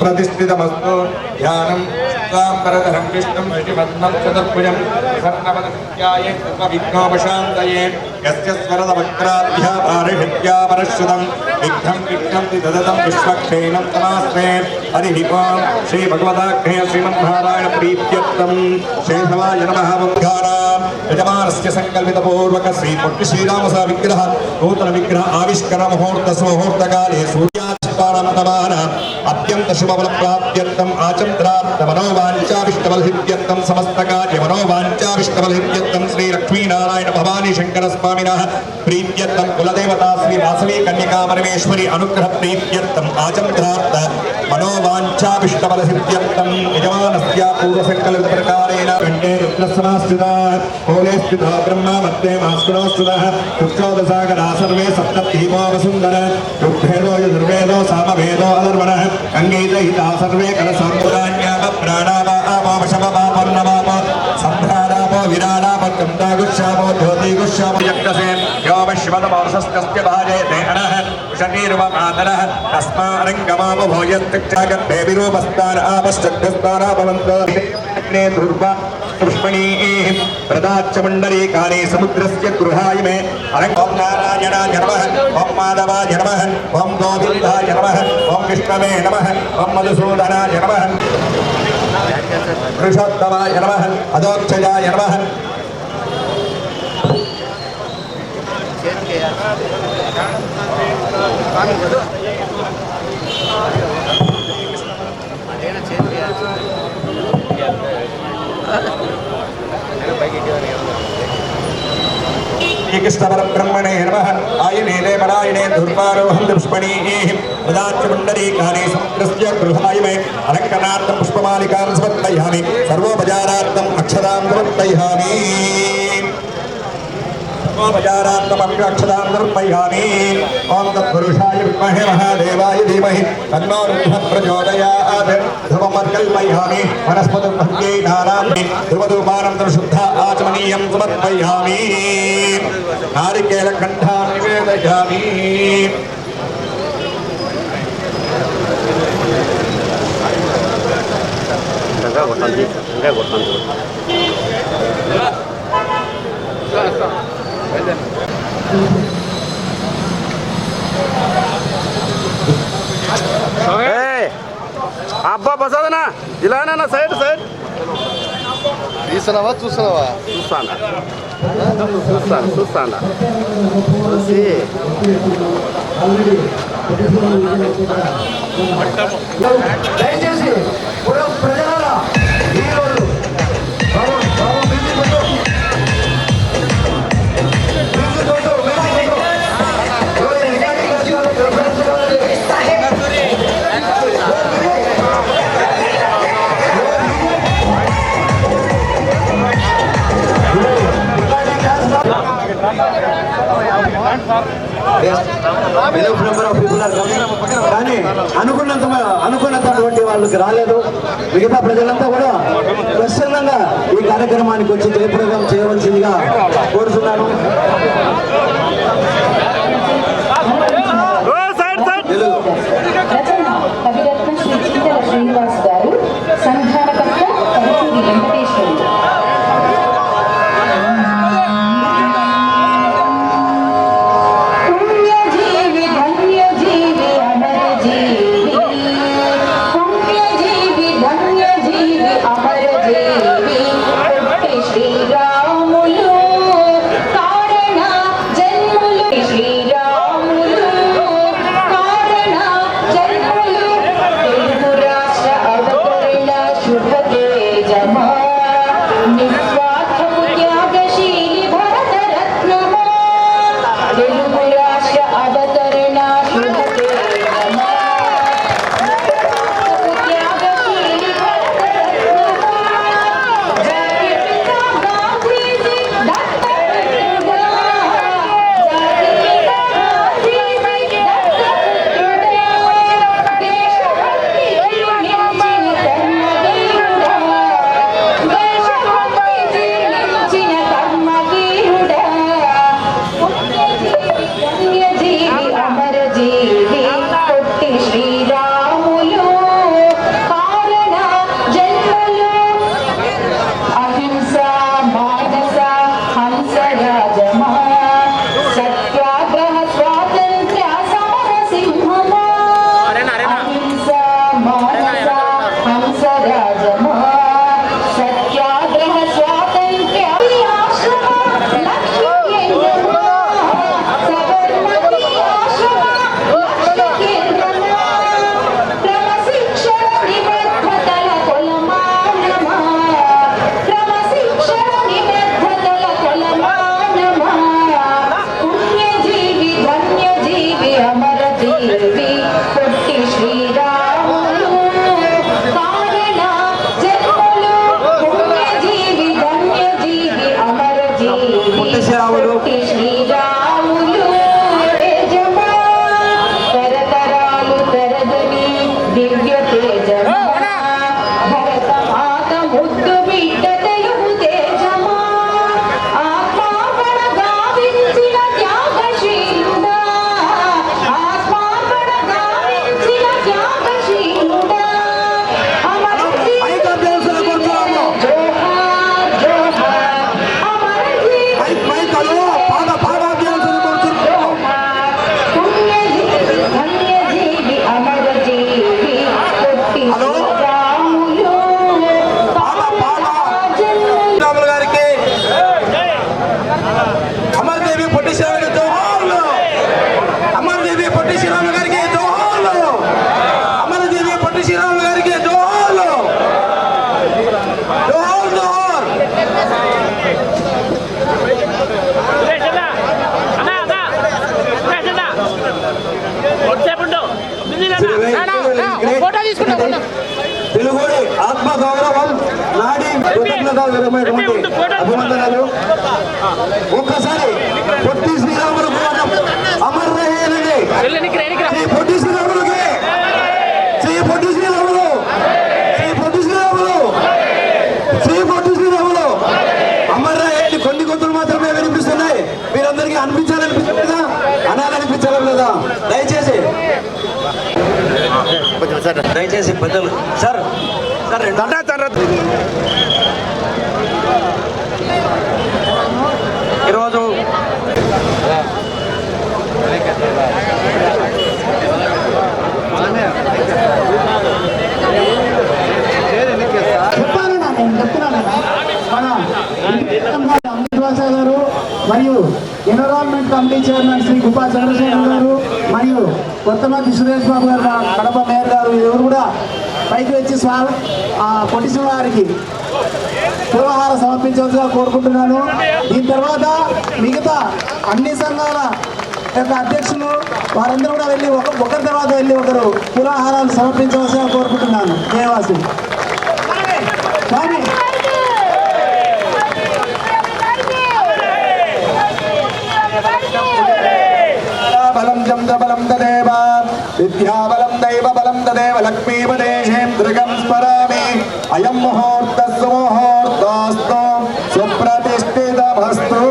प्रतिष्ठितमस्तु ध्यानं स्वाम्बरधरं कृष्णं हरिवत्नं चतुर्भुजं यस्य परश्रुतं विघ्नं विघ्नं विश्वक्षेणं हरिः श्रीभगवदाग्नेय श्रीमन्नारायणप्रीत्यर्थं नमः यजमानस्य सङ्कल्पितपूर्वक विग्रह नूतनविग्रह आविष्कर सूर्या సంతానమతమాన అత్యంత శుభఫల ప్రాప్త్యర్థం ఆచంద్రార్థ మనోవాంఛావిష్టవల్హిత్యర్థం సమస్త కార్య మనోవాంఛావిష్టవల్హిత్యర్థం శ్రీ లక్ష్మీనారాయణ భవానీ శంకర స్వామిన ప్రీత్యర్థం కులదేవతా శ్రీ వాసవి కన్యకా పరమేశ్వరి అనుగ్రహ ప్రీత్యర్థం ఆచంద్రార్థ मनोवाञ्चाविष्टबलहित्यर्थं यजमानस्य पूर्वसङ्कल्पप्रकारेण कण्ठे रुद्रसमास्थिता मूले स्थिता ब्रह्मा मध्ये मास्कुरो स्थितः पुष्टोदसागरा सर्वे सप्तभीमो वसुन्दर ऋग्भेदो यजुर्वेदो सामवेदो अधर्वणः अङ्गीतहिता सर्वे कलसम्पुराण्याप प्राणाप आपो वशमपापन्नमाप सम्भ्राडापो विराडाप कन्दागुष्यापो ज्योतिगुष्यापो यक्तसे यो विश्वतमोसस्तस्य भाजयते अनः शनीरुपमातरः तस्मारङ्गमापो भोजस्तिक्षागर्भे विरूपस्तान दुर्वा पुष्पणीः प्रदाच्च मण्डलीकानि समुद्रस्य गृहाय मे अरङ् नमः ॐ माधवाय नमः ॐ गोविन्दाय नमः ॐ विष्णवे नमः ॐ मधुसूदनाय नमः। पुरुषोत्तमाय नमः अदोक्षजाय नमः। స్థవరం బ్రహ్మణే నమ. ఆయనేనే మరాయణే దుర్పారోహం పుష్పణీ ప్రదాచ్యమండరీ కాని సంకృష్య గృహాయ మే అలంకనార్థం పుష్పమాలికాం సమర్పయామి. సర్వోపచారార్థం అక్షరాం సమర్పయామి. प्रजारात्मपक्षतान्तर्पयामि ॐ तत्पुरुषाय विद्महे महादेवाय धीमहि तन्नो शुद्ध आचमनीयं समर्पयामि गंगा गोठान गंगा गोठान అబ్బా బసదనా ఇలానా సైడ్ సైడ్. తీస్తున్నావా చూస్తున్నావా? చూస్తానా? చూస్తాను చూస్తానా? చూసి. Enough number of people are కానీ అనుకున్నంత అనుకున్నటువంటి వాళ్ళకి రాలేదు. మిగతా ప్రజలంతా కూడా ప్రసన్నంగా ఈ కార్యక్రమానికి వచ్చి జయప్రదం చేయవలసిందిగా కోరుతున్నాను. తెలుగుడి ఆత్మ గౌరవం నాడి కృతజ్ఞతాపరమైనటువంటి అభివందనాలు ఒక్కసారి పొట్టి శ్రీరాములకు అమర్ పొట్టి శ్రీరాములకి శ్రీ పొట్టి శ్రీరాములు శ్రీ పొట్టి శ్రీరాములు శ్రీ పొట్టి శ్రీరాములు అమర్ రహేని కొన్ని గొంతులు మాత్రమే వినిపిస్తున్నాయి మీరందరికీ అనిపించాలనిపించలేదా అనాలనిపించాలి లేదా దయచేసి దయచేసి పెద్దలు సార్ సార్ తండ్రి తండ్రి ఈరోజు మరియు environment committee chairman Shri Guppa Chandrashekar గారు మరియు కొత్తమంది సురేష్ బాబు గారు మా కడప మేయర్ గారు ఎవరు కూడా పైకి వచ్చి స్వాగ పొట్టి వారికి పురహార సమర్పించవలసిగా కోరుకుంటున్నాను. దీని తర్వాత మిగతా అన్ని సంఘాల యొక్క అధ్యక్షులు వారందరూ కూడా వెళ్ళి ఒక ఒకరి తర్వాత వెళ్ళి ఒకరు పురాహారాలు సమర్పించవలసిగా కోరుకుంటున్నాను. దేవాసి స్వామి బలం విద్యాబలం దైవ బలం తదేవ లక్ష్మీపదేశేంద్రికం స్మరామి అయం ముహూర్త సుముహూర్తోస్తు సుప్రతిష్ఠితమస్తు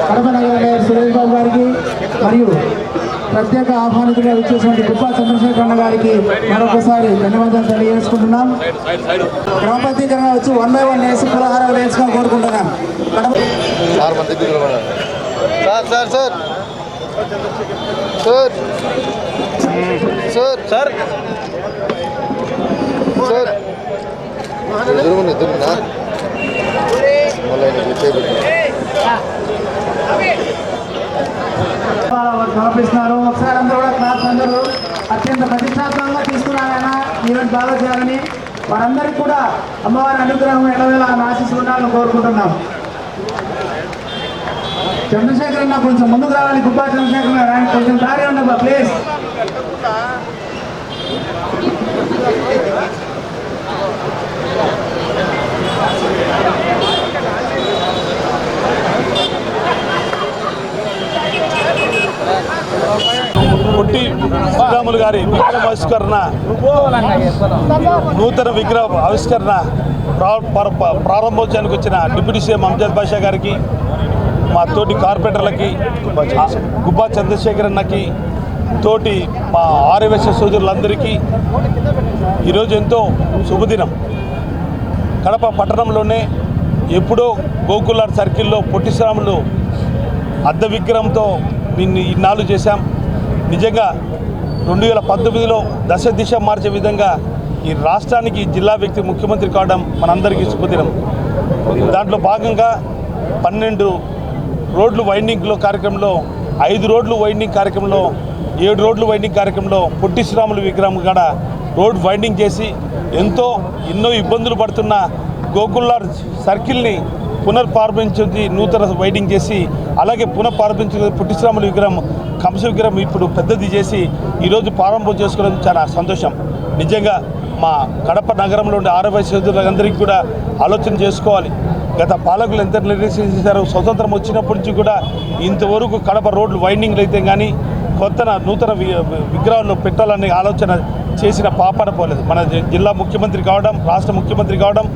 కడప నగర మేయర్ సురేష్ బాబు గారికి మరియు ప్రత్యేక ఆహ్వానితులుగా వచ్చేటువంటి కుప్ప చంద్రశేఖర్ అన్న గారికి మరొకసారి ధన్యవాదాలు తెలియజేసుకుంటున్నాం. క్రమబద్ధీకరణ వచ్చి వన్ బై వన్ వేసి పురహారాలు వేసుకొని కోరుకుంటున్నాం. Sir. Sir sir sir. Sir. Sir. Sir. Sir. ఎదురుగుండి ఎదురుగుండా. మళ్ళీ ఆయన చెప్పేది వారు సమర్పిస్తున్నారు ఒకసారి అందరూ కూడా క్లాస్ అందరూ అత్యంత ప్రతిష్టాత్మకంగా తీసుకున్నారైనా ఈవెంట్ బాగా చేయాలని వారందరికీ కూడా అమ్మవారి అనుగ్రహం ఎడవేళ ఆమె కోరుకుంటున్నాం. చంద్రశేఖర్ అన్న కొంచెం ముందుకు రావాలి. గుబ్బా చంద్రశేఖర్ అన్న కొంచెం దారి ఉండబ్బా ప్లీజ్ పుట్టి శ్రీరాములు గారి విగ్రహ ఆవిష్కరణ నూతన విగ్రహ ఆవిష్కరణ ప్రా- ప్రారంభోత్సవానికి వచ్చిన డిప్యూటీ సీఎం అంజద్ బాషా గారికి మా తోటి కార్పొరేటర్లకి గుబ్బా చంద్రశేఖర్ అన్నకి తోటి మా ఆర్యవేశ సోదరులందరికీ ఈరోజు ఎంతో శుభదినం. కడప పట్టణంలోనే ఎప్పుడో గోకులార్ సర్కిల్లో పొట్టి శ్రాములు అద్దె విగ్రహంతో దీన్ని ఇన్నాళ్ళు చేశాం. నిజంగా రెండు వేల పంతొమ్మిదిలో దశ దిశ మార్చే విధంగా ఈ రాష్ట్రానికి జిల్లా వ్యక్తి ముఖ్యమంత్రి కావడం మనందరికీ శుభదినం. దాంట్లో భాగంగా పన్నెండు రోడ్లు వైండింగ్లో కార్యక్రమంలో ఐదు రోడ్లు వైండింగ్ కార్యక్రమంలో ఏడు రోడ్లు వైండింగ్ కార్యక్రమంలో పొట్టి శ్రీరాములు విగ్రహం కూడా రోడ్ వైండింగ్ చేసి ఎంతో ఎన్నో ఇబ్బందులు పడుతున్న గోకుల్లార్ సర్కిల్ని పునర్ప్రారంభించి నూతన వైడింగ్ చేసి అలాగే పునఃప్రారంభించిన పుట్టిశ్రాముల విగ్రహం కంస విగ్రహం ఇప్పుడు పెద్దది చేసి ఈరోజు ప్రారంభం చేసుకోవడం చాలా సంతోషం. నిజంగా మా కడప నగరంలో ఉండే ఆరోగ్య సోదరులందరికీ కూడా ఆలోచన చేసుకోవాలి. గత పాలకులు ఎంత నిర్దేశం చేశారో స్వతంత్రం వచ్చినప్పటి నుంచి కూడా ఇంతవరకు కడప రోడ్లు వైండింగ్లు అయితే కానీ కొత్త నూతన విగ్రహాలు పెట్టాలనే ఆలోచన చేసిన పాపన పోలేదు. మన జిల్లా ముఖ్యమంత్రి కావడం రాష్ట్ర ముఖ్యమంత్రి కావడం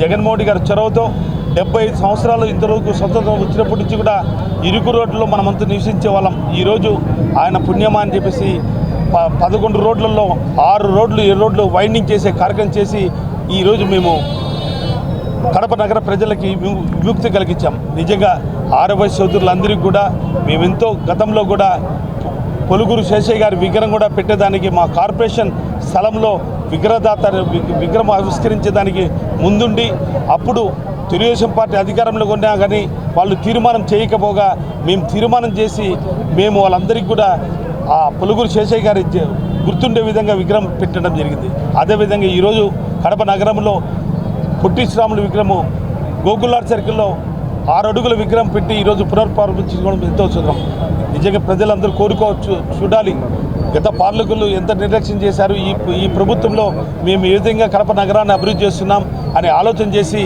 జగన్మోహన్ గారి చొరవతో డెబ్బై ఐదు సంవత్సరాలు ఇంతవరకు స్వతంత్రం వచ్చినప్పటి నుంచి కూడా ఇరుకు రోడ్లలో మనమంతా నివసించే వాళ్ళం. ఈరోజు ఆయన పుణ్యమా అని చెప్పేసి ప పదకొండు రోడ్లలో ఆరు రోడ్లు ఏడు రోడ్లు వైండింగ్ చేసే కార్యక్రమం చేసి ఈరోజు మేము కడప నగర ప్రజలకి వి- విముక్తి కలిగించాం. నిజంగా ఆరవై సోదరులందరికీ కూడా మేమెంతో గతంలో కూడా పొలుగురు శేషయ్య గారి విగ్రహం కూడా పెట్టేదానికి మా కార్పొరేషన్ స్థలంలో విగ్రహదాత వి- విగ్రహం ఆవిష్కరించేదానికి ముందుండి అప్పుడు తెలుగుదేశం పార్టీ అధికారంలో ఉన్నా కానీ వాళ్ళు తీర్మానం చేయకపోగా మేము తీర్మానం చేసి మేము వాళ్ళందరికీ కూడా ఆ పులుగురు శేషయ్య గారి గుర్తుండే విధంగా విగ్రహం పెట్టడం జరిగింది. అదేవిధంగా ఈరోజు కడప నగరంలో పొట్టి శ్రాముల విగ్రహము గోకులార్ సర్కిల్లో ఆరు అడుగుల విగ్రహం పెట్టి ఈరోజు పునర్ప్రారంభించుకోవడం ఎంతో సుఖం నిజంగా ప్రజలందరూ కోరుకోవచ్చు. చూడాలి. గత పాలకులు ఎంత నిర్లక్ష్యం చేశారు. ఈ ఈ ప్రభుత్వంలో మేము ఏ విధంగా కడప నగరాన్ని అభివృద్ధి చేస్తున్నాం అని ఆలోచన చేసి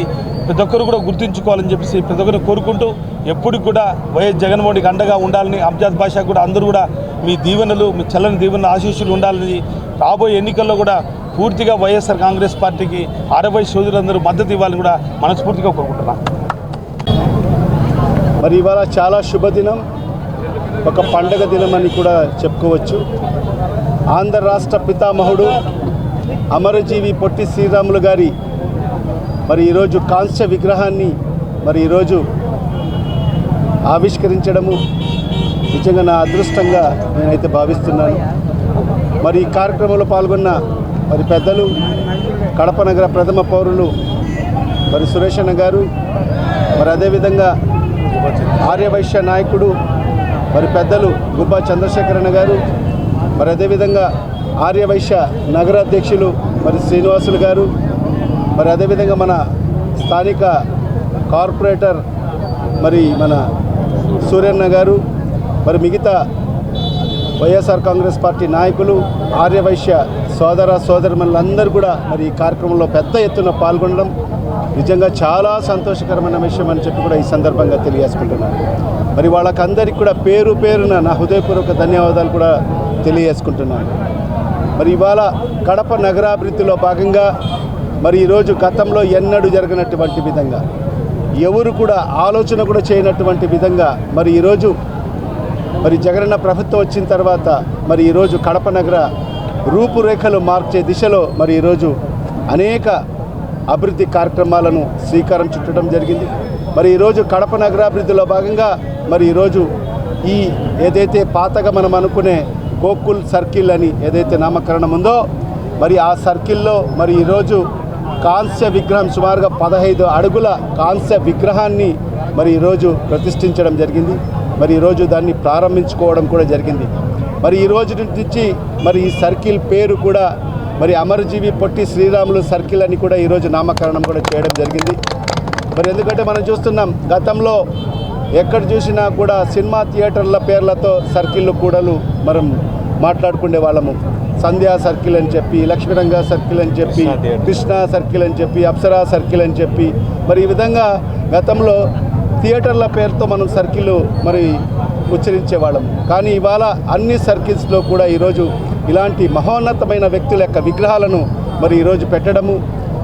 ప్రతి ఒక్కరు కూడా గుర్తుంచుకోవాలని చెప్పేసి ప్రతి ఒక్కరిని కోరుకుంటూ ఎప్పటికి కూడా వైఎస్ జగన్మోహన్కి అండగా ఉండాలని అబ్జాద్ భాష కూడా అందరూ కూడా మీ దీవెనలు మీ చల్లని దీవెనలు ఆశీస్సులు ఉండాలని రాబోయే ఎన్నికల్లో కూడా పూర్తిగా వైఎస్ఆర్ కాంగ్రెస్ పార్టీకి అరవై సోదరులందరూ మద్దతు ఇవ్వాలని కూడా మనస్ఫూర్తిగా కోరుకుంటున్నాం. మరి ఇవాళ చాలా శుభదినం ఒక పండగ దినం అని కూడా చెప్పుకోవచ్చు. ఆంధ్ర రాష్ట్ర పితామహుడు అమరజీవి పొట్టి శ్రీరాములు గారి మరి ఈరోజు కాంస్య విగ్రహాన్ని మరి ఈరోజు ఆవిష్కరించడము నిజంగా నా అదృష్టంగా నేనైతే భావిస్తున్నాను. మరి ఈ కార్యక్రమంలో పాల్గొన్న మరి పెద్దలు కడప నగర ప్రథమ పౌరులు మరి సురేష్ అన్న గారు మరి అదేవిధంగా ఆర్యవైశ్య నాయకుడు మరి పెద్దలు గుబ్బా చంద్రశేఖరన్న గారు మరి అదేవిధంగా ఆర్యవైశ్య నగరాధ్యక్షులు మరి శ్రీనివాసులు గారు మరి అదేవిధంగా మన స్థానిక కార్పొరేటర్ మరి మన సూర్యన్న గారు మరి మిగతా వైఎస్ఆర్ కాంగ్రెస్ పార్టీ నాయకులు ఆర్యవైశ్య సోదర సోదరులందరూ కూడా మరి ఈ కార్యక్రమంలో పెద్ద ఎత్తున పాల్గొనడం నిజంగా చాలా సంతోషకరమైన విషయం అని చెప్పి కూడా ఈ సందర్భంగా తెలియజేసుకుంటున్నాను. మరి వాళ్ళకందరికీ కూడా పేరు పేరున నా హృదయపూర్వక ధన్యవాదాలు కూడా తెలియజేసుకుంటున్నాను. మరి ఇవాళ కడప నగరాభివృద్ధిలో భాగంగా మరి ఈరోజు గతంలో ఎన్నడూ జరగనటువంటి విధంగా ఎవరు కూడా ఆలోచన కూడా చేయనటువంటి విధంగా మరి ఈరోజు మరి జగనన్న ప్రభుత్వం వచ్చిన తర్వాత మరి ఈరోజు కడప నగర రూపురేఖలు మార్చే దిశలో మరి ఈరోజు అనేక అభివృద్ధి కార్యక్రమాలను శ్రీకారం చుట్టడం జరిగింది. మరి ఈరోజు కడప నగరాభివృద్ధిలో భాగంగా మరి ఈరోజు ఈ ఏదైతే పాతగా మనం అనుకునే గోకుల్ సర్కిల్ అని ఏదైతే నామకరణం ఉందో మరి ఆ సర్కిల్లో మరి ఈరోజు కాంస్య విగ్రహం సుమారుగా పదహైదు అడుగుల కాంస్య విగ్రహాన్ని మరి ఈరోజు ప్రతిష్ఠించడం జరిగింది. మరి ఈరోజు దాన్ని ప్రారంభించుకోవడం కూడా జరిగింది. మరి ఈ రోజు నుంచి మరి ఈ సర్కిల్ పేరు కూడా మరి అమరజీవి పొట్టి శ్రీరాములు సర్కిల్ అని కూడా ఈరోజు నామకరణం కూడా చేయడం జరిగింది. మరి ఎందుకంటే మనం చూస్తున్నాం గతంలో ఎక్కడ చూసినా కూడా సినిమా థియేటర్ల పేర్లతో సర్కిళ్ళు కూడలు మనం మాట్లాడుకునే వాళ్ళము. సంధ్యా సర్కిల్ అని చెప్పి లక్ష్మీరంగ సర్కిల్ అని చెప్పి కృష్ణా సర్కిల్ అని చెప్పి అప్సరా సర్కిల్ అని చెప్పి మరి ఈ విధంగా గతంలో థియేటర్ల పేరుతో మనం సర్కిల్ మరి ఉచ్చరించేవాళ్ళం కానీ ఇవాళ అన్ని సర్కిల్స్లో కూడా ఈరోజు ఇలాంటి మహోన్నతమైన వ్యక్తుల యొక్క విగ్రహాలను మరి ఈరోజు పెట్టడము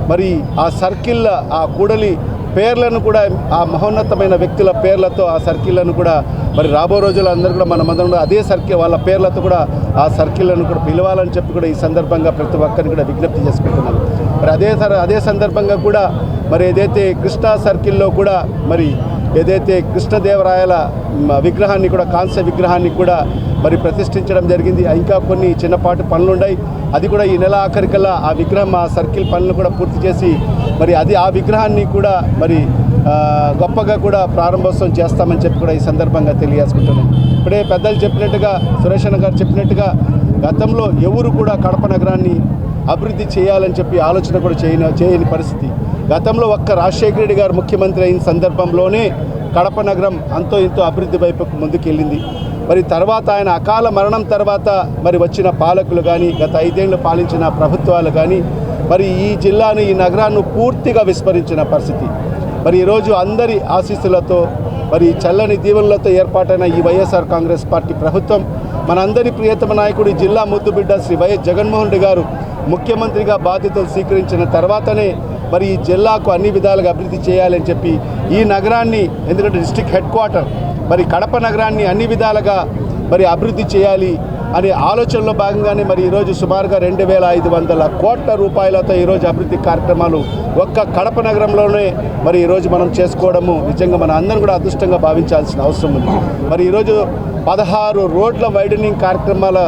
మరి ఆ సర్కిల్ ఆ కూడలి పేర్లను కూడా ఆ మహోన్నతమైన వ్యక్తుల పేర్లతో ఆ సర్కిళ్ళను కూడా మరి రాబో రోజుల్లో అందరూ కూడా మన మందరం కూడా అదే సర్కిల్ వాళ్ళ పేర్లతో కూడా ఆ సర్కిళ్ళను కూడా పిలవాలని చెప్పి కూడా ఈ సందర్భంగా ప్రతి ఒక్కరిని కూడా విజ్ఞప్తి చేసుకుంటున్నాను. మరి అదే సర- అదే సందర్భంగా కూడా మరి ఏదైతే కృష్ణా సర్కిల్లో కూడా మరి ఏదైతే కృష్ణదేవరాయల విగ్రహాన్ని కూడా కాంస్య విగ్రహాన్ని కూడా మరి ప్రతిష్ఠించడం జరిగింది. ఇంకా కొన్ని చిన్నపాటి పనులు ఉన్నాయి అది కూడా ఈ నెల ఆఖరికల్లా ఆ విగ్రహం ఆ సర్కిల్ పనులు కూడా పూర్తి చేసి మరి అది ఆ విగ్రహాన్ని కూడా మరి గొప్పగా కూడా ప్రారంభోత్సవం చేస్తామని చెప్పి కూడా ఈ సందర్భంగా తెలియజేసుకుంటున్నాను. ఇప్పుడే పెద్దలు చెప్పినట్టుగా సురేష్ గారు చెప్పినట్టుగా గతంలో ఎవరు కూడా కడప నగరాన్ని అభివృద్ధి చేయాలని చెప్పి ఆలోచన కూడా చేయని చేయని పరిస్థితి. గతంలో ఒక్క రాజశేఖర రెడ్డి గారు ముఖ్యమంత్రి అయిన సందర్భంలోనే కడప నగరం అంతో ఇంతో అభివృద్ధి వైపుకు ముందుకెళ్ళింది. మరి తర్వాత ఆయన అకాల మరణం తర్వాత మరి వచ్చిన పాలకులు కానీ గత ఐదేళ్ళు పాలించిన ప్రభుత్వాలు కానీ మరి ఈ జిల్లాను ఈ నగరాన్ని పూర్తిగా విస్మరించిన పరిస్థితి. మరి ఈరోజు అందరి ఆశీస్సులతో మరి చల్లని దీవెనలతో ఏర్పాటైన ఈ వైఎస్ఆర్ కాంగ్రెస్ పార్టీ ప్రభుత్వం మనందరి ప్రియతమ నాయకుడు జిల్లా ముద్దుబిడ్డ శ్రీ వైఎస్ జగన్మోహన్ రెడ్డి గారు ముఖ్యమంత్రిగా బాధ్యతలు స్వీకరించిన తర్వాతనే మరి ఈ జిల్లాకు అన్ని విధాలుగా అభివృద్ధి చేయాలని చెప్పి ఈ నగరాన్ని ఎందుకంటే డిస్టిక్ హెడ్ క్వార్టర్ మరి కడప నగరాన్ని అన్ని విధాలుగా మరి అభివృద్ధి చేయాలి అనే ఆలోచనలో భాగంగానే మరి ఈరోజు సుమారుగా రెండు వేల ఐదు వందల కోట్ల రూపాయలతో ఈరోజు అభివృద్ధి కార్యక్రమాలు ఒక్క కడప నగరంలోనే మరి ఈరోజు మనం చేసుకోవడము నిజంగా మన అందరం కూడా అదృష్టంగా భావించాల్సిన అవసరం ఉంది. మరి ఈరోజు పదహారు రోడ్ల వైడనింగ్ కార్యక్రమాల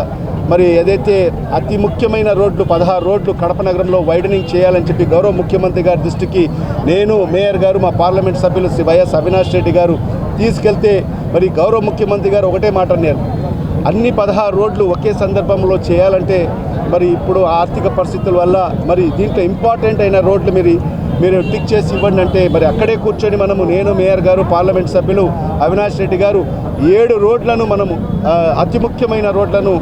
మరి ఏదైతే అతి ముఖ్యమైన రోడ్లు పదహారు రోడ్లు కడప నగరంలో వైడనింగ్ చేయాలని చెప్పి గౌరవ ముఖ్యమంత్రి గారి దృష్టికి నేను మేయర్ గారు మా పార్లమెంట్ సభ్యులు శ్రీ వైఎస్ అవినాష్ రెడ్డి గారు తీసుకెళ్తే మరి గౌరవ ముఖ్యమంత్రి గారు ఒకటే మాట అన్నారు. అన్ని పదహారు రోడ్లు ఒకే సందర్భంలో చేయాలంటే మరి ఇప్పుడు ఆర్థిక పరిస్థితుల వల్ల మరి దీంట్లో ఇంపార్టెంట్ అయిన రోడ్లు మీరు మీరు టిక్ చేసి ఇవ్వండి అంటే మరి అక్కడే కూర్చొని మనము నేను మేయర్ గారు పార్లమెంట్ సభ్యులు అవినాష్ రెడ్డి గారు ఏడు రోడ్లను మనము అతి ముఖ్యమైన రోడ్లను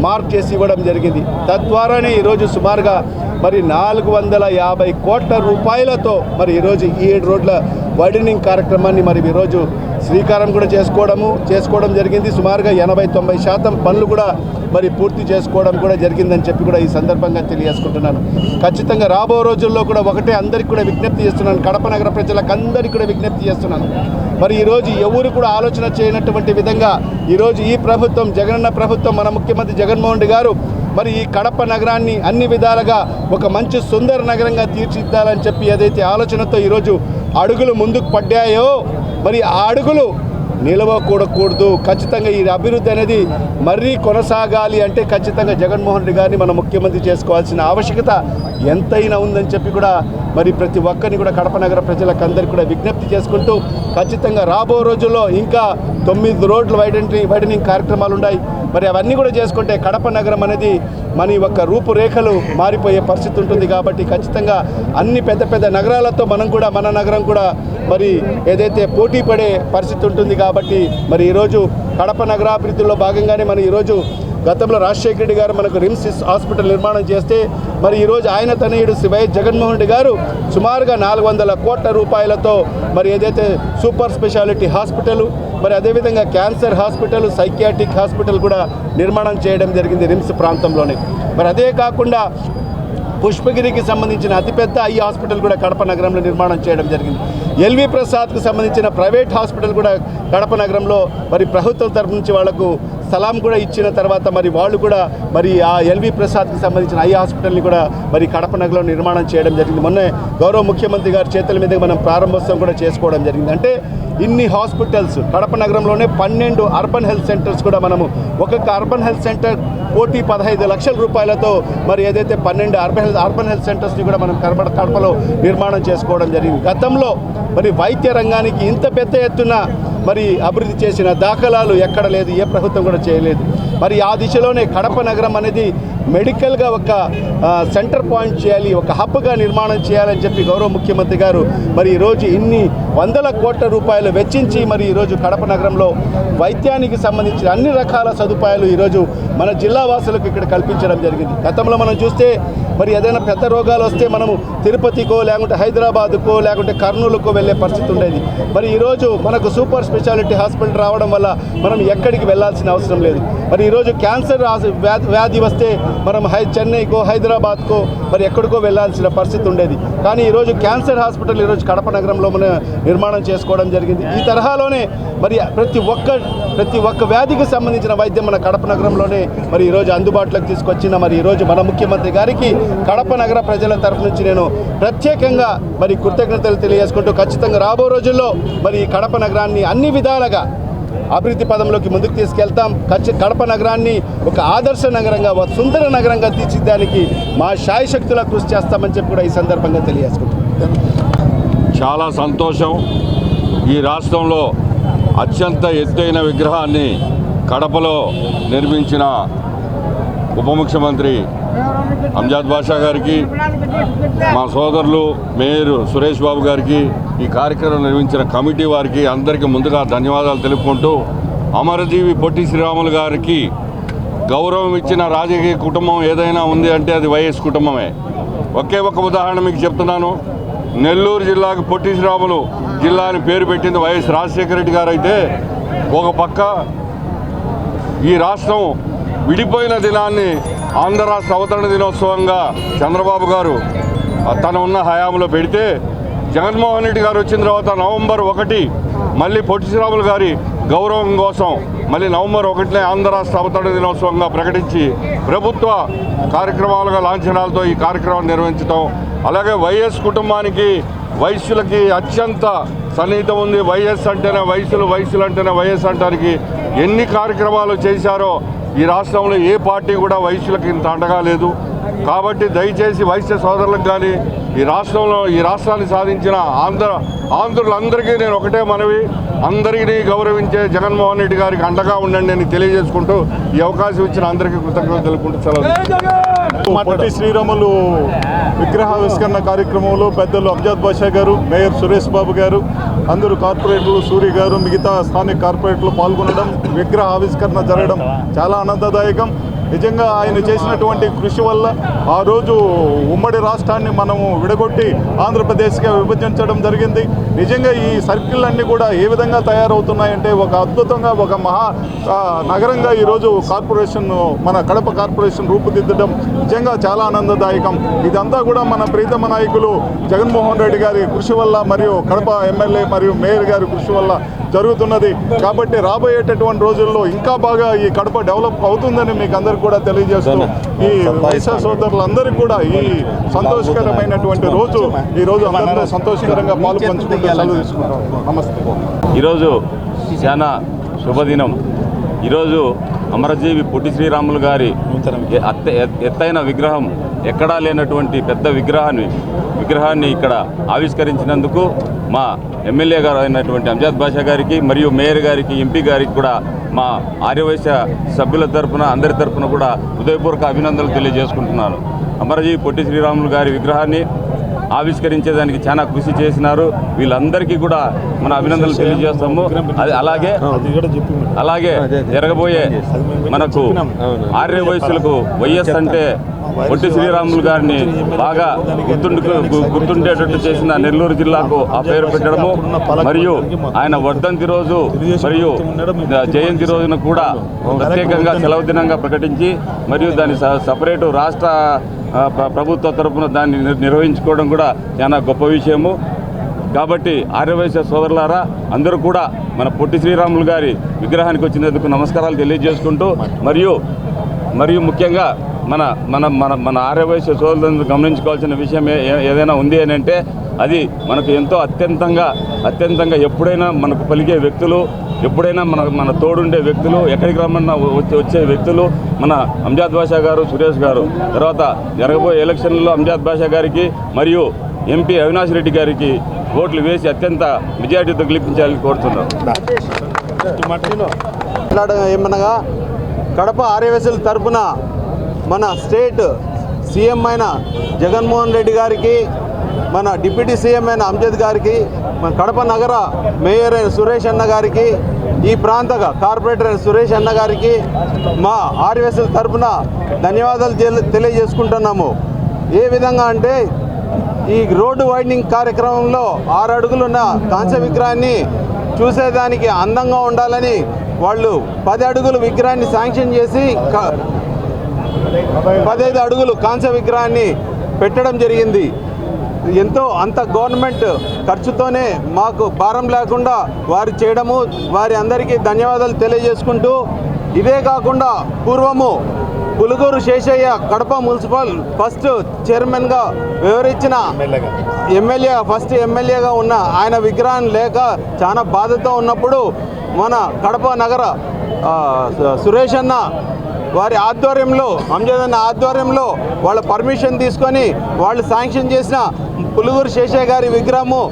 మార్క్ చేసి ఇవ్వడం జరిగింది. తద్వారానే ఈరోజు సుమారుగా మరి నాలుగు వందల యాభై కోట్ల రూపాయలతో మరి ఈరోజు ఈ ఏడు రోడ్ల వైడనింగ్ కార్యక్రమాన్ని మరి ఈరోజు శ్రీకారం కూడా చేసుకోవడము చేసుకోవడం జరిగింది. సుమారుగా ఎనభై తొంభై శాతం పనులు కూడా మరి పూర్తి చేసుకోవడం కూడా జరిగిందని చెప్పి కూడా ఈ సందర్భంగా తెలియజేసుకుంటున్నాను. ఖచ్చితంగా రాబో రోజుల్లో కూడా ఒకటే అందరికీ కూడా విజ్ఞప్తి చేస్తున్నాను. కడప నగర ప్రజలకు అందరికీ కూడా విజ్ఞప్తి చేస్తున్నాను. మరి ఈరోజు ఎవరు కూడా ఆలోచన చేయనటువంటి విధంగా ఈరోజు ఈ ప్రభుత్వం జగనన్న ప్రభుత్వం మన ముఖ్యమంత్రి జగన్మోహన్ రెడ్డి గారు మరి ఈ కడప నగరాన్ని అన్ని విధాలుగా ఒక మంచి సుందర నగరంగా తీర్చిదిద్దాలని చెప్పి ఏదైతే ఆలోచనతో ఈరోజు అడుగులు ముందుకు పడ్డాయో మరి ఆ అడుగులు నిలవకూడకూడదు. ఖచ్చితంగా ఈ అభివృద్ధి అనేది మరీ కొనసాగాలి అంటే ఖచ్చితంగా జగన్మోహన్ రెడ్డి గారిని మన ముఖ్యమంత్రి చేసుకోవాల్సిన ఆవశ్యకత ఎంతైనా ఉందని చెప్పి కూడా మరి ప్రతి ఒక్కరిని కూడా కడప నగర ప్రజలకు అందరికీ కూడా విజ్ఞప్తి చేసుకుంటూ ఖచ్చితంగా రాబో రోజుల్లో ఇంకా తొమ్మిది రోడ్లు వైడెంటి వైడనింగ్ కార్యక్రమాలు ఉన్నాయి మరి అవన్నీ కూడా చేసుకుంటే కడప నగరం అనేది మన యొక్క రూపురేఖలు మారిపోయే పరిస్థితి ఉంటుంది కాబట్టి ఖచ్చితంగా అన్ని పెద్ద పెద్ద నగరాలతో మనం కూడా మన నగరం కూడా మరి ఏదైతే పోటీ పడే పరిస్థితి ఉంటుంది కాబట్టి మరి ఈరోజు కడప నగరాభివృద్ధిలో భాగంగానే మనం ఈరోజు గతంలో రాజశేఖర రెడ్డి గారు మనకు రిమ్స్ హాస్పిటల్ నిర్మాణం చేస్తే మరి ఈరోజు ఆయన తనయుడు శ్రీ వైఎస్ జగన్మోహన్ రెడ్డి గారు సుమారుగా నాలుగు వందల కోట్ల రూపాయలతో మరి ఏదైతే సూపర్ స్పెషాలిటీ హాస్పిటల్ మరి అదేవిధంగా క్యాన్సర్ హాస్పిటల్ సైకియాట్రిక్ హాస్పిటల్ కూడా నిర్మాణం చేయడం జరిగింది రిమ్స్ ప్రాంతంలోనే. మరి అదే కాకుండా పుష్పగిరికి సంబంధించిన అతిపెద్ద ఐ హాస్పిటల్ కూడా కడప నగరంలో నిర్మాణం చేయడం జరిగింది. ఎల్వి ప్రసాద్కు సంబంధించిన ప్రైవేట్ హాస్పిటల్ కూడా కడప నగరంలో మరి ప్రభుత్వం తరపు నుంచి వాళ్ళకు స్థలం కూడా ఇచ్చిన తర్వాత మరి వాళ్ళు కూడా మరి ఆ ఎల్వి ప్రసాద్కి సంబంధించిన ఐ హాస్పిటల్ని కూడా మరి కడప నగరంలో నిర్మాణం చేయడం జరిగింది. మొన్నే గౌరవ ముఖ్యమంత్రి గారి చేతుల మీద మనం ప్రారంభోత్సవం కూడా చేసుకోవడం జరిగింది. అంటే ఇన్ని హాస్పిటల్స్ కడప నగరంలోనే పన్నెండు అర్బన్ హెల్త్ సెంటర్స్ కూడా మనము ఒక్కొక్క అర్బన్ హెల్త్ సెంటర్ కోటి పదహైదు లక్షల రూపాయలతో మరి ఏదైతే పన్నెండు అర్బన్ హెల్త్ అర్బన్ హెల్త్ సెంటర్స్ని కూడా మనం కడప కడపలో నిర్మాణం చేసుకోవడం జరిగింది. గతంలో మరి వైద్య రంగానికి ఇంత పెద్ద ఎత్తున మరి అభివృద్ధి చేసిన దాఖలాలు ఎక్కడ లేదు ఏ ప్రభుత్వం కూడా చేయలేదు. మరి ఆ దిశలోనే కడప నగరం అనేది మెడికల్గా ఒక సెంటర్ పాయింట్ చేయాలి ఒక హబ్గా నిర్మాణం చేయాలని చెప్పి గౌరవ ముఖ్యమంత్రి గారు మరి ఈరోజు ఇన్ని వందల కోట్ల రూపాయలు వెచ్చించి మరి ఈరోజు కడప నగరంలో వైద్యానికి సంబంధించిన అన్ని రకాల సదుపాయాలు ఈరోజు మన జిల్లా వాసులకు ఇక్కడ కల్పించడం జరిగింది. గతంలో మనం చూస్తే మరి ఏదైనా పెద్ద రోగాలు వస్తే మనము తిరుపతికో లేకుంటే హైదరాబాద్కో లేకుంటే కర్నూలుకో వెళ్ళే పరిస్థితి ఉండేది. మరి ఈరోజు మనకు సూపర్ స్పెషాలిటీ హాస్పిటల్ రావడం వల్ల మనం ఎక్కడికి వెళ్ళాల్సిన అవసరం లేదు. మరి ఈరోజు క్యాన్సర్ వ్యాధి వ్యాధి వస్తే మనం హై చెన్నైకో హైదరాబాద్కో మరి ఎక్కడికో వెళ్ళాల్సిన పరిస్థితి ఉండేది. కానీ ఈరోజు క్యాన్సర్ హాస్పిటల్ ఈరోజు కడప నగరంలో మనం నిర్మాణం చేసుకోవడం జరిగింది. ఈ తరహాలోనే మరి ప్రతి ఒక్క ప్రతి ఒక్క వ్యాధికి సంబంధించిన వైద్యం మన కడప నగరంలోనే మరి ఈరోజు అందుబాటులోకి తీసుకొచ్చిన మరి ఈరోజు మన ముఖ్యమంత్రి గారికి కడప నగర ప్రజల తరఫు నుంచి నేను ప్రత్యేకంగా మరి కృతజ్ఞతలు తెలియజేసుకుంటూ ఖచ్చితంగా రాబో రోజుల్లో మరి ఈ కడప నగరాన్ని అన్ని విధాలుగా అభివృద్ధి పదంలోకి ముందుకు తీసుకెళ్తాం. ఖచ్చి కడప నగరాన్ని ఒక ఆదర్శ నగరంగా ఒక సుందర నగరంగా తీర్చిదానికి మా శాయశక్తుల కృషి చేస్తామని చెప్పి కూడా ఈ సందర్భంగా తెలియజేసుకుంటాం చాలా సంతోషం. ఈ రాష్ట్రంలో అత్యంత ఎత్తైన విగ్రహాన్ని కడపలో నిర్మించిన ఉప ముఖ్యమంత్రి అంజాద్ బాషా గారికి మా సోదరులు మేయర్ సురేష్ బాబు గారికి ఈ కార్యక్రమం నిర్వహించిన కమిటీ వారికి అందరికీ ముందుగా ధన్యవాదాలు తెలుపుకుంటూ అమరజీవి పొట్టి శ్రీరాములు గారికి గౌరవం ఇచ్చిన రాజకీయ కుటుంబం ఏదైనా ఉంది అంటే అది వైఎస్ కుటుంబమే. ఒకే ఒక ఉదాహరణ మీకు చెప్తున్నాను. నెల్లూరు జిల్లాకు పొట్టి శ్రీరాములు జిల్లా అని పేరు పెట్టింది వైఎస్ రాజశేఖర రెడ్డి గారు అయితే ఒక పక్క ఈ రాష్ట్రం విడిపోయిన దినాన్ని ఆంధ్ర రాష్ట్ర అవతరణ దినోత్సవంగా చంద్రబాబు గారు తన ఉన్న హయాంలో పెడితే జగన్మోహన్ రెడ్డి గారు వచ్చిన తర్వాత నవంబర్ ఒకటి మళ్ళీ పొట్టి శ్రీరాములు గారి గౌరవం కోసం మళ్ళీ నవంబర్ ఒకటినే ఆంధ్ర రాష్ట్ర అవతరణ దినోత్సవంగా ప్రకటించి ప్రభుత్వ కార్యక్రమాలుగా లాంఛనాలతో ఈ కార్యక్రమం నిర్వహించడం అలాగే వైఎస్ కుటుంబానికి వైశ్యులకి అత్యంత సన్నిహితం ఉంది. వైఎస్ అంటేనే వయసులు వయసులు అంటేనే వైఎస్ అంటానికి ఎన్ని కార్యక్రమాలు చేశారో ఈ రాష్ట్రంలో ఏ పార్టీ కూడా వైశ్యులకి ఇంత అండగా లేదు. కాబట్టి దయచేసి వైశ్య సోదరులకు కానీ ఈ రాష్ట్రంలో ఈ రాష్ట్రాన్ని సాధించిన ఆంధ్ర ఆంధ్రులందరికీ నేను ఒకటే మనవి. అందరినీ గౌరవించే జగన్మోహన్ రెడ్డి గారికి అండగా ఉండండి అని తెలియజేసుకుంటూ ఈ అవకాశం ఇచ్చిన అందరికీ కృతజ్ఞతలు తెలుపుకుంటూ సెలవు పొట్టి శ్రీరాములు విగ్రహావిష్కరణ కార్యక్రమంలో పెద్దలు అబ్జాద్ బాషా గారు మేయర్ సురేష్ బాబు గారు అందరూ కార్పొరేటర్లు సూరి గారు మిగతా స్థానిక కార్పొరేటర్లు పాల్గొనడం విగ్రహ ఆవిష్కరణ జరగడం చాలా ఆనందదాయకం. నిజంగా ఆయన చేసినటువంటి కృషి వల్ల ఆ రోజు ఉమ్మడి రాష్ట్రాన్ని మనము విడగొట్టి ఆంధ్రప్రదేశ్గా విభజించడం జరిగింది. నిజంగా ఈ సర్కిల్ అన్నీ కూడా ఏ విధంగా తయారవుతున్నాయంటే ఒక అద్భుతంగా ఒక మహా నగరంగా ఈరోజు కార్పొరేషన్ మన కడప కార్పొరేషన్ రూపుదిద్దడం నిజంగా చాలా ఆనందదాయకం. ఇదంతా కూడా మన ప్రీతమ నాయకులు జగన్మోహన్ రెడ్డి గారి కృషి వల్ల మరియు కడప ఎమ్మెల్యే మరియు మేయర్ గారి కృషి వల్ల జరుగుతున్నది. కాబట్టి రాబోయేటటువంటి రోజుల్లో ఇంకా బాగా ఈ కడప డెవలప్ అవుతుందని మీకు అందరికి కూడా తెలియజేస్తూ ఈ వైశ్య సోదరులందరికీ కూడా ఈ సంతోషకరమైనటువంటి రోజు ఈ రోజు అందరితో సంతోషకరంగా పాలు పంచుకుంటూ సెలవు తీసుకుంటాం. నమస్తే. ఈరోజు చాలా శుభదినం. ఈరోజు అమరజీవి పొట్టి శ్రీరాములు గారి ఎత్తైన విగ్రహం. ఎక్కడా లేనటువంటి పెద్ద విగ్రహాన్ని విగ్రహాన్ని ఇక్కడ ఆవిష్కరించినందుకు మా ఎమ్మెల్యే గారు అయినటువంటి అంజాద్ బాషా గారికి మరియు మేయర్ గారికి ఎంపీ గారికి కూడా మా ఆర్యవైశ్య సభ్యుల తరపున అందరి తరపున కూడా హృదయపూర్వక అభినందనలు తెలియజేసుకుంటున్నాను. అమరజీవి పొట్టి శ్రీరాములు గారి విగ్రహాన్ని ఆవిష్కరించేదానికి చాలా కృషి చేసినారు. వీళ్ళందరికీ కూడా మన అభినందనలు తెలియజేస్తాము. అది అలాగే అలాగే జరగబోయే మనకు ఆర్య వయస్సులకు వైఎస్ అంటే పొట్టి శ్రీరాములు గారిని బాగా గుర్తుండు గుర్తుండేటట్టు చేసిన నెల్లూరు జిల్లాకు ఆ పేరు పెట్టడము మరియు ఆయన వర్ధంతి రోజు మరియు జయంతి రోజున కూడా ప్రత్యేకంగా సెలవు దినంగా ప్రకటించి మరియు దాని సపరేటు రాష్ట్ర ప్రభుత్వ తరపున దాన్ని నిర్- నిర్వహించుకోవడం కూడా చాలా గొప్ప విషయము. కాబట్టి ఆర్యవైశ్య సోదరులారా అందరూ కూడా మన పొట్టి శ్రీరాములు గారి విగ్రహానికి వచ్చినందుకు నమస్కారాలు తెలియజేసుకుంటూ మరియు మరియు ముఖ్యంగా మన మన మన మన ఆర్యవైశ్య సోదరులందరూ గమనించుకోవాల్సిన విషయం ఏ- ఏదైనా ఉంది అని అంటే అది మనకు ఎంతో అత్యంతంగా అత్యంతంగా ఎప్పుడైనా మనకు పలికే వ్యక్తులు ఎప్పుడైనా మన మన తోడుండే వ్యక్తులు ఎక్కడికి రమ్మన్నా వచ్చే వచ్చే వ్యక్తులు మన అంజాద్ బాషా గారు సురేష్ గారు తర్వాత జరగబోయే ఎలక్షన్లలో అంజాద్ బాషా గారికి మరియు ఎంపీ అవినాష్ రెడ్డి గారికి ఓట్లు వేసి అత్యంత మెజార్టీతో గెలిపించాలని కోరుతున్నాం. ఏమనగా కడప ఆర్యవెసల తరపున మన స్టేట్ సీఎం అయిన జగన్మోహన్ రెడ్డి గారికి మన డిప్యూటీ సీఎం అయిన అంజద్ గారికి మన కడప నగర మేయర్ అయిన సురేష్ అన్న గారికి ఈ ప్రాంత కార్పొరేటర్ అయిన సురేష్ అన్న గారికి మా ఆర్యవెసల తరపున ధన్యవాదాలు తెలి- తెలియజేసుకుంటున్నాము. ఏ విధంగా అంటే ఈ రోడ్డు వైండింగ్ కార్యక్రమంలో ఆరు అడుగులున్న కాంస్య విగ్రహాన్ని చూసేదానికి అందంగా ఉండాలని వాళ్ళు పది అడుగుల విగ్రహాన్ని శాంక్షన్ చేసి క- పదహైదు అడుగులు కాంస్య విగ్రహాన్ని పెట్టడం జరిగింది. ఎంతో అంత గవర్నమెంట్ ఖర్చుతోనే మాకు భారం లేకుండా వారు చేయడము వారి అందరికీ ధన్యవాదాలు తెలియజేసుకుంటూ ఇదే కాకుండా పూర్వము పులుగూరు శేషయ్య కడప మున్సిపల్ ఫస్ట్ చైర్మన్గా వివరించిన ఎమ్మెల్యే ఫస్ట్ ఎమ్మెల్యేగా ఉన్న ఆయన విగ్రహం లేక చాలా బాధతో ఉన్నప్పుడు మన కడప నగర సురేష్ అన్న వారి ఆధ్వర్యంలో అంజదన్న ఆధ్వర్యంలో వాళ్ళ పర్మిషన్ తీసుకొని వాళ్ళు శాంక్షన్ చేసిన పులుగురు శేషయ్య గారి విగ్రహము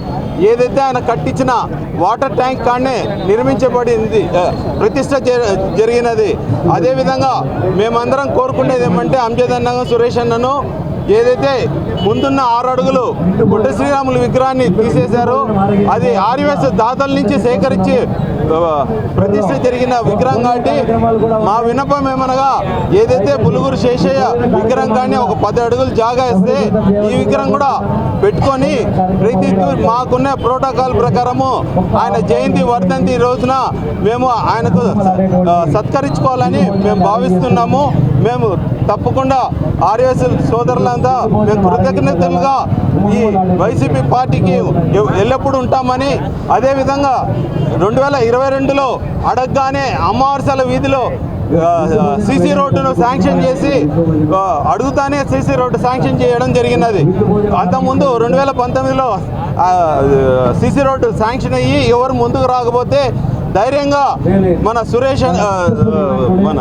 ఏదైతే ఆయన కట్టించిన వాటర్ ట్యాంక్ కాడనే నిర్మించబడింది ప్రతిష్ట జ- జరిగినది. అదేవిధంగా మేమందరం కోరుకునేది ఏమంటే అంజదన్న సురేష్ అన్నను ఏదైతే ముందున్న ఆరు అడుగులు గుడ్డ శ్రీరాములు విగ్రహాన్ని తీసేశారో అది ఆర్యవేశ దాతల నుంచి సేకరించి ప్రతిష్ట జరిగిన విగ్రహం కాబట్టి మా విన్నపం ఏమనగా ఏదైతే పులుగురు శేషయ్య విగ్రహం కానీ ఒక పది అడుగులు జాగా ఇస్తే ఈ విగ్రహం కూడా పెట్టుకొని ప్రతి మాకున్న ప్రోటోకాల్ ప్రకారము ఆయన జయంతి వర్ధంతి రోజున మేము ఆయనకు సత్కరించుకోవాలని మేము భావిస్తున్నాము. మేము తప్పకుండా ఆర్ఎస్ సోదరులంతా మేము కృతజ్ఞతలుగా ఈ వైసీపీ పార్టీకి ఎల్లప్పుడు ఎల్లప్పుడూ ఉంటామని అదేవిధంగా రెండు వేల ఇరవై రెండులో అడగగానే అమ్మవారసల వీధిలో సీసీ రోడ్డును శాంక్షన్ చేసి అడుగుతానే సీసీ రోడ్డు శాంక్షన్ చేయడం జరిగినది. అంతకుముందు రెండు వేల పంతొమ్మిదిలో సీసీ రోడ్డు శాంక్షన్ అయ్యి ఎవరు ముందుకు రాకపోతే ధైర్యంగా మన సురేష్ మన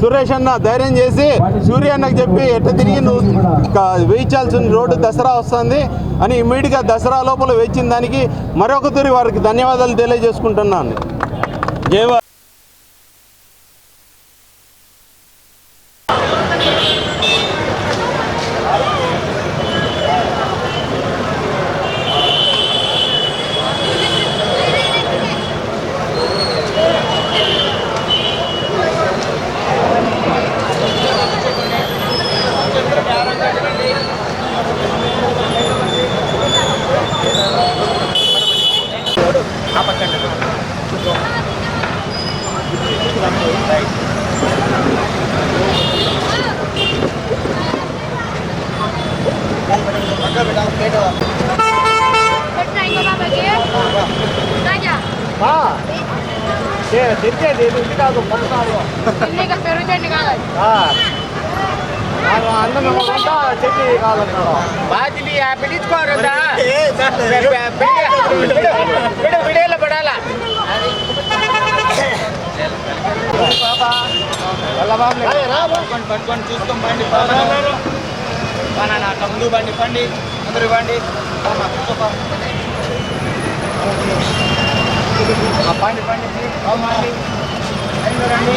సురేష్ అన్న ధైర్యం చేసి సూర్య అన్నకు చెప్పి ఎట్ట తిరిగి నువ్వు వేయించాల్సిన రోడ్డు దసరా వస్తుంది అని ఇమ్మీడియట్గా దసరా లోపల వేచిన దానికి మరొక తూరి వారికి ధన్యవాదాలు తెలియజేసుకుంటున్నాను. తెచ్చేది రుచి కాదు పడుతున్నాడు అన్నం ఇవ్వకుండా చెట్టి కావాలన్నాడు బాధ్యత పిడించుకోరు విడేలో పడాలా పట్టుకొని చూసుకోండి మన నా తమ్ముడు బండి పండి అందరు ఇవ్వండి పండి పండి బాగుమండి రండి